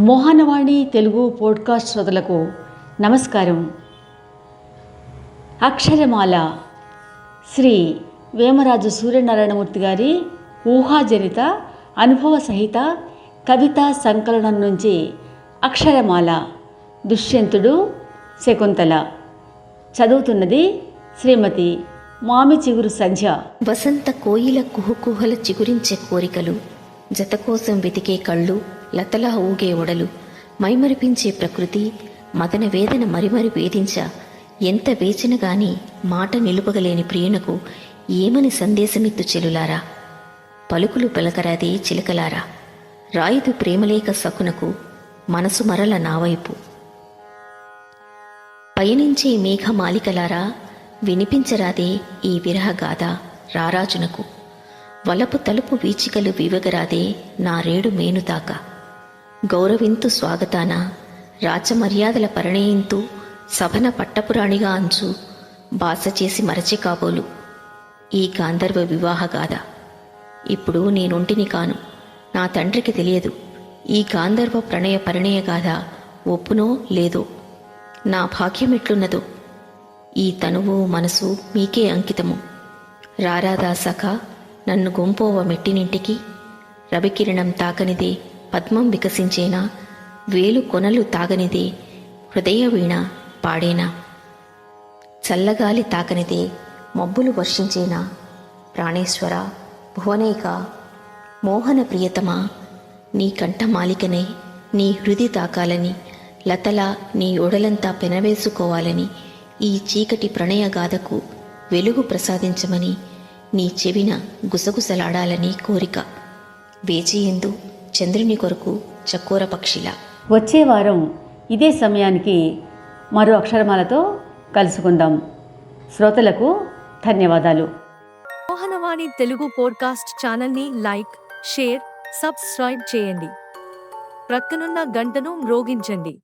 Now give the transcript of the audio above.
Mohanavani Telugu podcast శ్రోతలకు నమస్కారం. అక్షరమాల శ్రీ వేమరాజు సూర్యనారాయణమూర్తి గారి ఊహాజనిత అనుభవ సహిత కవితా సంకలనం నుంచి అక్షరమాల దుష్యంతుడు శకుంతల. చదువుతున్నది శ్రీమతి మామి చిగురు సంధ్య. వసంత కోయిల కుహుకుహల చిగురించే కోరికలు జత కోసం వెతికే కళ్ళు లతలా ఊగే ఒడలు. మైమరిపించే ప్రకృతి మదన వేదన మరిమరి వేధించ. ఎంత వేచిన గాని మాట నిలుపగలేని ప్రియునకు ఏమని సందేశమిత్తు చెలులారా? పలుకులు పలకరాదే చిలకలారా? రాయుదు ప్రేమలేక సకునకు మనసు మరల నావైపు పయనించే మేఘమాలికలారా వినిపించరాదే ఈ విరహగాథ రారాజునకు. వలపు తలుపు వీచికలు వివగరాదే నా రేడు మేనుతాక గౌరవింతు స్వాగతాన రాచమర్యాదల పరిణయింతు సభన పట్టపురాణిగా అంచు బాస చేసి మరచి కాబోలు. ఈ గాంధర్వ వివాహగాథ ఇప్పుడు నేనుంటిని కాను నా తండ్రికి తెలియదు. ఈ గాంధర్వ ప్రణయ పరిణయ గాథ ఒప్పునో లేదో? నా భాగ్యమెట్లున్నదో? ఈ తనువు మనసు మీకే అంకితము. రారాదా సఖ నన్ను గుంపోవ మెట్టినింటికి రవికిరణం తాకనిదే పద్మం వికసించేనా వేలు కొనలు తాగనిదే హృదయ వీణ పాడేనా. చల్లగాలి తాకనిదే మబ్బులు వర్షించేనా. ప్రాణేశ్వర భువనేక మోహన ప్రియతమా నీ కంఠ మాలికనే నీ హృది తాకాలని లతల నీ ఒడలంతా పెనవేసుకోవాలని ఈ చీకటి ప్రణయ గాథకు వెలుగు ప్రసాదించమని నీ చెవిన గుసగుసలాడాలని కోరిక. వేచి ఎందు చంద్రుని కొరకు చకోర పక్షిలా. వచ్చే వారం ఇదే సమయానికి మరో అక్షరమాలతో కలుసుకుందాం. శ్రోతలకు ధన్యవాదాలు. మోహనవాణి తెలుగు పోడ్కాస్ట్ ఛానల్ని లైక్ షేర్ సబ్స్క్రైబ్ చేయండి. ప్రక్కనున్న గంటను మ్రోగించండి.